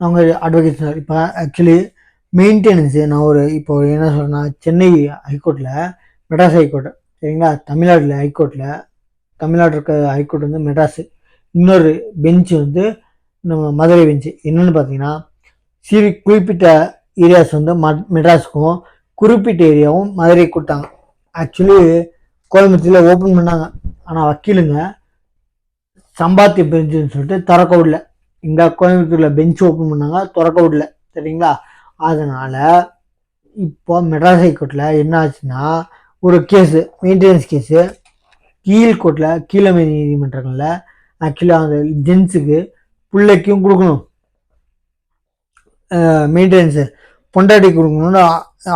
அவங்க advocate sir இப்போ actually maintenance நான் ஒரு இப்போ என்ன சொல்கிறேன்னா சென்னை ஹைகோர்ட்டில் மெட்ராஸ் ஹைகோர்ட் சரிங்களா? தமிழ்நாட்டில் ஹைகோர்ட்டில் தமிழ்நாடு இருக்க ஹைகோர்ட் வந்து மெட்ராஸு இன்னொரு பெஞ்சு வந்து நம்ம மதுரை பெஞ்சு என்னென்னு பார்த்தீங்கன்னா சிறு குறிப்பிட்ட ஏரியாஸ் வந்து ம மெட்ராஸுக்கும் குறிப்பிட்ட ஏரியாவும் மதுரை கொடுத்தாங்க ஆக்சுவலி கோயம்புத்தூரில் ஓப்பன் பண்ணாங்க. ஆனால் வக்கீலுங்க சம்பாத்திய பெஞ்சுன்னு சொல்லிட்டு திறக்க இங்கே கோயம்புத்தூரில் பெஞ்ச் ஓப்பன் பண்ணாங்க திறக்க விடல சரிங்களா? அதனால் இப்போ மெட்ராஸ் ஹைகோர்ட்டில் என்ன ஆச்சுன்னா ஒரு கேஸு மெயின்டெனன்ஸ் கேஸு கீழ் கோர்ட்டில் கீழமை நீதிமன்றங்களில் ஆக்சுவலாக அந்த ஜென்ஸுக்கு பிள்ளைக்கும் கொடுக்கணும். மெயின்டெனன்ஸு பொண்டாட்டி கொடுக்கணும்னு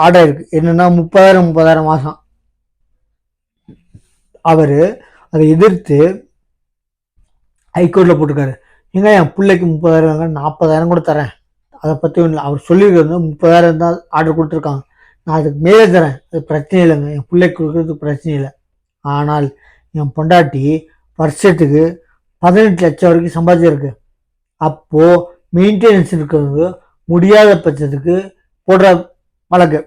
ஆர்டர் இருக்குது என்னென்னா முப்பதாயிரம் முப்பதாயிரம் மாதம் அவர் அதை எதிர்த்து ஹைகோர்ட்டில் போட்டிருக்காரு. ஏங்க என் பிள்ளைக்கு முப்பதாயிரம் நாற்பதாயிரம் கூட தரேன். அதை பற்றி ஒன்றும் இல்லை. அவர் சொல்லியிருக்கிறது வந்து முப்பதாயிரம் தான் ஆர்டர் கொடுத்துருக்காங்க. நான் அதுக்கு மேலே தரேன். அது பிரச்சனை இல்லைங்க. என் பிள்ளைக்கு கொடுக்குறதுக்கு பிரச்சனை இல்லை. ஆனால் என் பொண்டாட்டி வருஷத்துக்கு பதினெட்டு லட்சம் வரைக்கும் சம்பாதிச்சிருக்கு. அப்போது மெயின்டெனன்ஸ் இருக்கிறவங்க முடியாத பட்சத்துக்கு போடுற வழக்கு.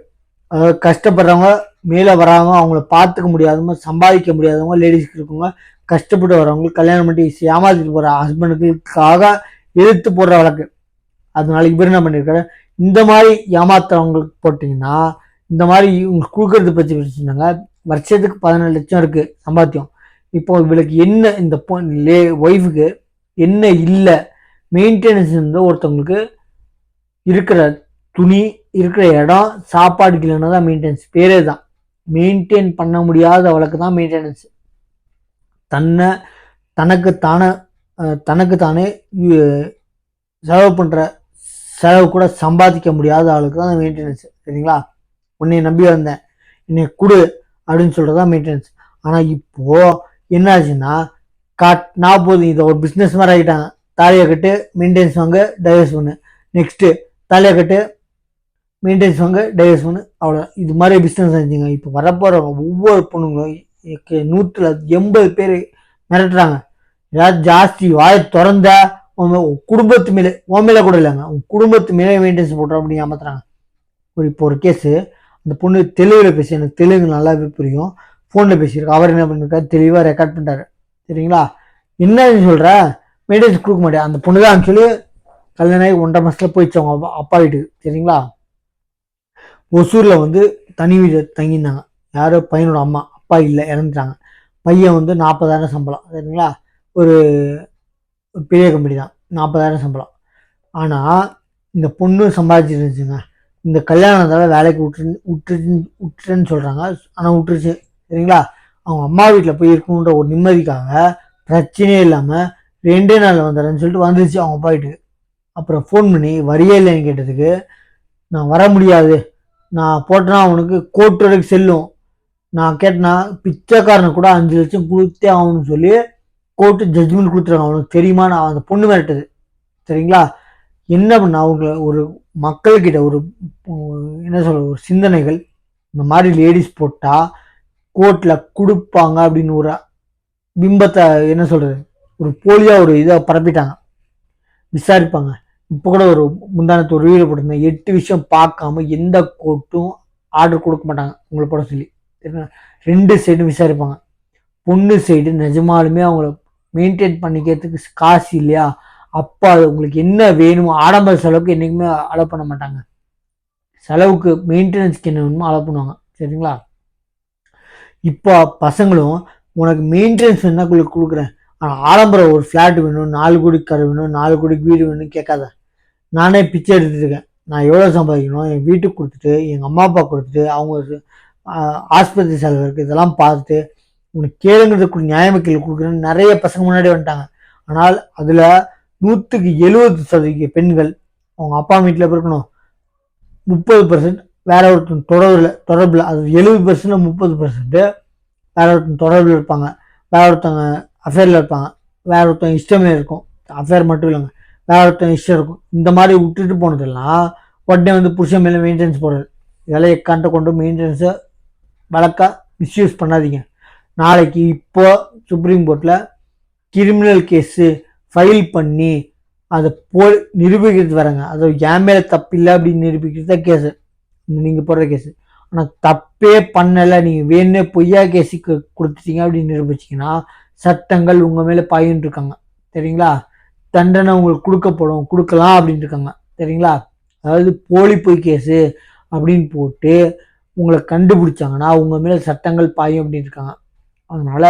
அதாவது கஷ்டப்படுறவங்க மேலே வராங்க அவங்கள பார்த்துக்க முடியாதவங்க சம்பாதிக்க முடியாதவங்க லேடிஸ்க்கு இருக்கவங்க கஷ்டப்பட்டு வரவங்களுக்கு கல்யாணம் பண்ணி ஏமாத்திட்டு போகிற ஹஸ்பண்டுக்காக எதிர்த்து போடுற வழக்கு. அதனால இவர் என்ன பண்ணியிருக்காரு இந்த மாதிரி ஏமாத்துறவங்களுக்கு போட்டிங்கன்னா இந்த மாதிரி இவங்க கொடுக்கறது பற்றி வச்சுருந்தாங்க வருஷத்துக்கு பதினேழு லட்சம் இருக்குது சம்பாத்தியம். இப்போ இவளுக்கு என்ன இந்த பொ லே ஒய்ஃபுக்கு என்ன இல்லை மெயின்டெனன்ஸ் வந்து ஒருத்தவங்களுக்கு இருக்கிற துணி இருக்கிற இடம் சாப்பாடுக்கு இல்லைன்னா தான் மெயின்டெனன்ஸ் பேரே தான். மெயின்டைன் பண்ண முடியாத அவளுக்கு தான் மெயின்டெனன்ஸ் தன்னை தனக்கு தானே தனக்கு தானே செலவு பண்ணுற செலவு கூட சம்பாதிக்க முடியாத ஆளுக்கு தான் மெயின்டெனன்ஸ் சரிங்களா? உன்னை நம்பி வந்தேன். என்னை கொடு அப்படின்னு சொல்கிறது தான் மெயின்டெனன்ஸ் ஆனால் இப்போது என்னாச்சுன்னா காட் நான் போதும் இதை ஒரு பிஸ்னஸ் மாதிரி ஆகிட்டாங்க தாலியை கட்டு மெயின்டெனன்ஸ் வாங்க டைவர்ஸ் பண்ணு. நெக்ஸ்ட்டு தாலியை கட்டு மெயின்டெனன்ஸ் வாங்க டைவர்ஸ் பண்ணு. அவ்வளோ இது மாதிரி பிஸ்னஸ் ஆச்சுங்க. இப்போ வரப்போகிறவங்க ஒவ்வொரு பொண்ணுங்களும் நூற்றுல எண்பது பேர் மிரட்டுறாங்க. ஏதாவது ஜாஸ்தி வாயை திறந்த உன் உன் குடும்பத்து மேலே உன் மேலே கூட இல்லைங்க. உன் குடும்பத்து மேலே மெயின்டெனன்ஸ் போட்டுறோம் அப்படின்னு ஏமாத்துறாங்க. ஒரு இப்போ ஒரு கேஸு அந்த பொண்ணு தெலுங்கில் பேசி எனக்கு தெலுங்கு நல்லாவே புரியும். ஃபோனில் பேசியிருக்கு. அவர் என்ன பண்ணிருக்காரு தெளிவாக ரெக்கார்ட் பண்ணிட்டாரு. சரிங்களா என்ன சொல்கிற மெயின்டெனன்ஸ் கொடுக்க மாட்டேன். அந்த பொண்ணு தான் சொல்லி கல்யாணம் ஆகி ஒன்றரை மாதத்தில் போயிடுச்சு அவங்க அப்பா- அப்பா வீட்டுக்கு. சரிங்களா ஒசூரில் வந்து தனி வீடு தங்கியிருந்தாங்க. யாரோ பையனோட அம்மா. அப்பா இல்லை இறந்துட்டாங்க. பையன் வந்து நாற்பதாயிரம் சம்பளம் சரிங்களா? ஒரு பெரிய கம்பெனி தான் நாற்பதாயிரம் சம்பளம். ஆனால் இந்த பொண்ணு சம்பாதிச்சிட்டு இருந்துச்சுங்க. இந்த கல்யாணத்தால் வேலைக்கு விட்டு விட்டு விட்டுறேன்னு சொல்கிறாங்க ஆனால் விட்டுருச்சு சரிங்களா? அவங்க அம்மா வீட்டில் போய் இருக்கணுன்ற ஒரு நிம்மதிக்காக பிரச்சனையே இல்லாமல் ரெண்டே நாளில் வந்துடுறேன்னு சொல்லிட்டு வந்துருச்சு அவங்க போயிட்டு அப்புறம் ஃபோன் பண்ணி வரியே இல்லைன்னு கேட்டதுக்கு நான் வர முடியாது. நான் போட்டேன்னா அவனுக்கு கோர்ட் வரைக்கும் செல்லும். நான் கேட்டேன்னா பிச்சைக்காரனை கூட அஞ்சு லட்சம் கொடுத்தே ஆகணும்னு சொல்லி கோர்ட்டு ஜட்ஜ்மெண்ட் கொடுத்துருக்காங்க அவனுக்கு தெரியுமா? நான் அந்த பொண்ணு மிரட்டுது. சரிங்களா? என்ன பண்ண அவங்களை ஒரு மக்கள்கிட்ட ஒரு என்ன சொல்ற ஒரு சிந்தனைகள் இந்த மாதிரி லேடிஸ் போட்டால் கோர்ட்டில் கொடுப்பாங்க அப்படின்னு ஒரு பிம்பத்தை என்ன சொல்கிறது ஒரு போலியாக ஒரு இதை பரப்பிட்டாங்க. விசாரிப்பாங்க. இப்போ கூட ஒரு முந்தானத்து ஒரு வீடியோ போட்டிருந்தேன். எட்டு விஷயம் பார்க்காம எந்த கோர்ட்டும் ஆர்டர் கொடுக்க மாட்டாங்க. உங்களை போட சொல்லி. ரெண்டு சைடும் விசாரிப்பாங்க. பொண்ணு சைடு நிஜமாலுமே அவங்கள மெயின்டைன் பண்ணிக்கிறதுக்கு காசு இல்லையா? அப்போ அது உங்களுக்கு என்ன வேணுமோ ஆடம்பர செலவுக்கு என்றைக்குமே அலோ பண்ண மாட்டாங்க. செலவுக்கு மெயின்டெனன்ஸ்க்கு என்ன வேணுமோ அலோ பண்ணுவாங்க. சரிங்களா? இப்போ பசங்களும் உனக்கு மெயின்டெனன்ஸ் என்ன உங்களுக்கு கொடுக்குறேன். ஆனால் ஆடம்பரம் ஒரு ஃப்ளாட் வேணும் நாலு கோடிக்கு கடை வேணும் நாலு கோடிக்கு வீடு வேணும்னு கேட்காத. நானே பிச்சை எடுத்துருக்கேன் இருக்கேன். நான் எவ்வளோ சம்பாதிக்கணும்? என் வீட்டுக்கு கொடுத்துட்டு எங்கள் அம்மா அப்பா கொடுத்துட்டு அவங்க ஆஸ்பத்திரி செலவு இருக்குது இதெல்லாம் பார்த்து உனக்கு கேளுங்கிறதுக்கு நியாயமக்கில் கொடுக்குறேன்னு நிறைய பசங்க முன்னாடி வந்துட்டாங்க. ஆனால் அதில் நூற்றுக்கு எழுபது சதவீத பெண்கள் அவங்க அப்பா வீட்டில் இருக்கணும். முப்பது பர்சன்ட் வேற ஒருத்தன் தொடர்பில் தொடர்பில் அது எழுபது பர்சன்ட் முப்பது பர்சன்ட்டு வேற ஒருத்தன் தொடர்பில் இருப்பாங்க. வேற ஒருத்தவங்க அஃபேரில் இருப்பாங்க. வேற ஒருத்தன் இஷ்டமே இருக்கும். அஃபேர் மட்டும் இல்லைங்க. வேற ஒருத்தன் இஷ்டம் இருக்கும். இந்த மாதிரி விட்டுட்டு போனதெல்லாம் உடனே வந்து புருஷன் மேலே மெயின்டெனன்ஸ் போடுறது. இதெல்லாம் எக்காண்ட கொண்டு மெயின்டெனன்ஸை வழக்கா மிஸ்யூஸ் பண்ணாதீங்க. நாளைக்கு இப்போ சுப்ரீம் கோர்ட்டில் கிரிமினல் கேஸு ஃபைல் பண்ணி அதை போ நிரூபிக்கிறது வரேங்க. அது என் மேலே தப்பில்லை அப்படின்னு நிரூபிக்கிறது தான் கேஸு நீங்கள் போடுற கேஸு ஆனால் தப்பே பண்ணலை. நீங்கள் வேணுன்னே பொய்யா கேஸு கொடுத்துட்டீங்க அப்படின்னு நிரூபிச்சிங்கன்னா சட்டங்கள் உங்கள் மேலே பாயின்னு இருக்காங்க. சரிங்களா? தண்டனை உங்களுக்கு கொடுக்கப்படும். கொடுக்கலாம் அப்படின்னு இருக்காங்க. சரிங்களா? அதாவது போலி பொய் கேஸு அப்படின்னு போட்டு உங்களை கண்டுபிடிச்சாங்கன்னா உங்கள் மேலே சட்டங்கள் பாயும் அப்படின்னு இருக்காங்க. அதனால்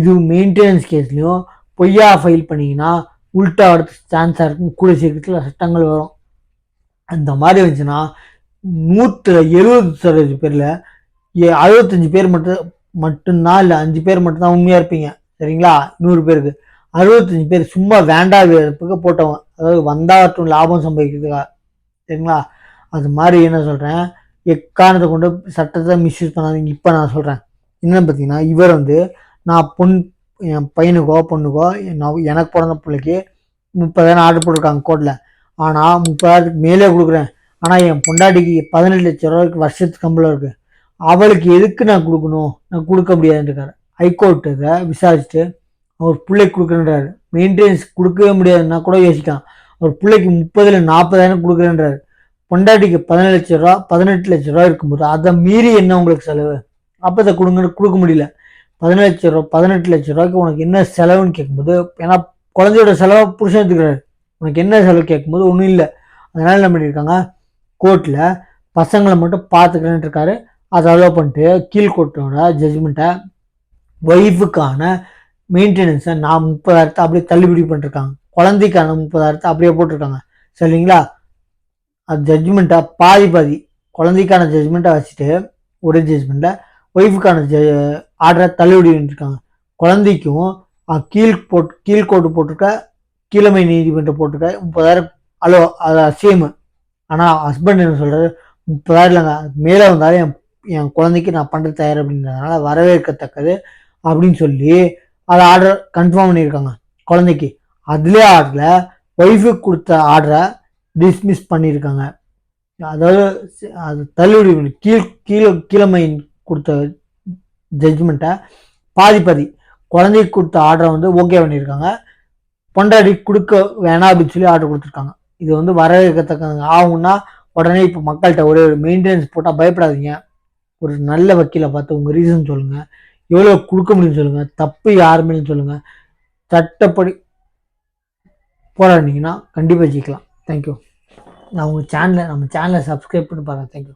இது மெயின்டெனன்ஸ் கேஸ்லையும் பொய்யா ஃபைல் பண்ணிங்கன்னா உல்ட்டா அடுத்த சான்ஸாக இருக்கும். கூட சீக்கிரத்தில் சட்டங்கள் வரும். அந்த மாதிரி வந்துச்சுன்னா நூற்றில் எழுபது சதவீத பேரில் ஏ அறுபத்தஞ்சு பேர் மட்டும் மட்டும்தான் இல்லை அஞ்சு பேர் மட்டும்தான் உண்மையாக இருப்பீங்க. சரிங்களா? நூறு பேருக்கு. அறுபத்தஞ்சு பேர் சும்மா வேண்டா வேறதுக்கு போட்டவங்க. அதாவது வந்தாட்டும் லாபம் சம்பாதிக்கிறதுக்காக சரிங்களா? அது மாதிரி என்ன சொல்கிறேன் எக்காரணத்தை கொண்டு சட்டத்தை மிஸ்யூஸ் பண்ணாதீங்க. இப்போ நான் சொல்கிறேன் என்னென்னு பார்த்தீங்கன்னா இவர் வந்து நான் பொன் என் பையனுக்கோ பொண்ணுக்கோ நான் எனக்கு பிறந்த பிள்ளைக்கு முப்பதாயிரம் ஆர்டர் போட்டிருக்காங்க கோர்ட்டில் ஆனால் முப்பதாயிரத்துக்கு மேலே கொடுக்குறேன். ஆனால் என் பொண்டாட்டிக்கு பதினெட்டு லட்ச ரூபாய்க்கு வருஷத்துக்கு கம்பளம் இருக்குது அவளுக்கு எதுக்கு நான் கொடுக்கணும்? நான் கொடுக்க முடியாதுன்றாரு. ஹைகோர்ட்டை விசாரிச்சுட்டு அவர் பிள்ளைக்கு கொடுக்குறேன்றாரு. மெயின்டெனன்ஸ் கொடுக்கவே முடியாதுன்னா கூட யோசிக்கலாம். அவர் பிள்ளைக்கு முப்பதில் நாற்பதாயிரம் கொடுக்குறேன்றாரு. பொண்டாட்டிக்கு பதினேழு லட்ச ரூபா பதினெட்டு லட்ச ரூபா இருக்கும்போது அதை மீறி என்ன உங்களுக்கு செலவு? அப்போ இதை கொடுங்க கொடுக்க முடியல. பதினேழு லட்ச ரூபா பதினெட்டு லட்ச ரூபாய்க்கு உனக்கு என்ன செலவுன்னு கேட்கும்போது ஏன்னா குழந்தையோட செலவை புருஷன் எடுத்துக்கிறாரு. உனக்கு என்ன செலவு கேட்கும்போது ஒன்றும் இல்லை. அதனால என்ன பண்ணியிருக்காங்க கோர்ட்டில் பசங்களை மட்டும் பார்த்துக்கிறேன்ட்டு இருக்காரு. அதை அலோவ் பண்ணிட்டு கீழ்கோர்ட்டோட ஜட்ஜ்மெண்ட்டை ஒய்ஃபுக்கான மெயின்டெனன்ஸை நான் முப்பதாயிரத்தை அப்படியே தள்ளுபடி பண்ணிருக்காங்க. குழந்தைக்கான முப்பதாயிரத்தை அப்படியே போட்டிருக்காங்க. சரிங்களா? அது ஜட்ஜ்மெண்ட்டை பாதி பாதி. குழந்தைக்கான ஜட்ஜ்மெண்ட்டை வச்சுட்டு ஒரே ஜட்ஜ்மெண்ட்டை ஒய்ஃபுக்கான ஜ ஆர்டரை தள்ளுபடி பண்ணிருக்காங்க. குழந்தைக்கும் கீழ் போட் கீழ்கோட்டு போட்டிருக்க கீழமை நீதிமன்றம் போட்டிருக்க முப்பதாயிரம் அலோ அது சேமு ஆனால் ஹஸ்பண்ட் என்ன சொல்கிறாரு முப்பதாயிரம் இல்லைங்க மேலே வந்தாலும் என் என் குழந்தைக்கு நான் பண்ணுறது தயார் அப்படின்றதுனால வரவேற்கத்தக்கது அப்படின்னு சொல்லி அதை ஆர்டர் கன்ஃபார்ம் பண்ணியிருக்காங்க குழந்தைக்கு. அதுலேயே ஆர்டரில் ஒய்ஃபுக்கு கொடுத்த ஆர்டரை டிஸ்மிஸ் பண்ணியிருக்காங்க அதாவது அது தள்ளுபடி பண்ணி கீழ் கீழே கீழமை கொடுத்த ஜட்ஜ்மெண்ட்டை பாதி பாதி குழந்தைக்கு கொடுத்த ஆர்டரை வந்து ஓகே பண்ணியிருக்காங்க பொண்டாடி கொடுக்க வேணாம் அப்படின்னு சொல்லி ஆர்டர் கொடுத்துருக்காங்க. இது வந்து வரவேற்கத்தக்க ஆகும்னா உடனே இப்போ மக்கள்கிட்ட ஒரே ஒரு மெயின்டெனன்ஸ் போட்டால் பயப்படாதீங்க. ஒரு நல்ல வக்கீலை பார்த்து உங்கள் ரீசன் சொல்லுங்கள் எவ்வளோ கொடுக்க முடியும்னு சொல்லுங்கள் தப்பு யார் மேலும் சொல்லுங்கள் சட்டப்படி போராடினீங்கன்னா கண்டிப்பாக ஜெயிக்கலாம். தேங்க்யூ நான் உங்கள் சேனலை நம்ம சேனலை சப்ஸ்கிரைப் பண்ணி பாருங்கள் தேங்க்யூ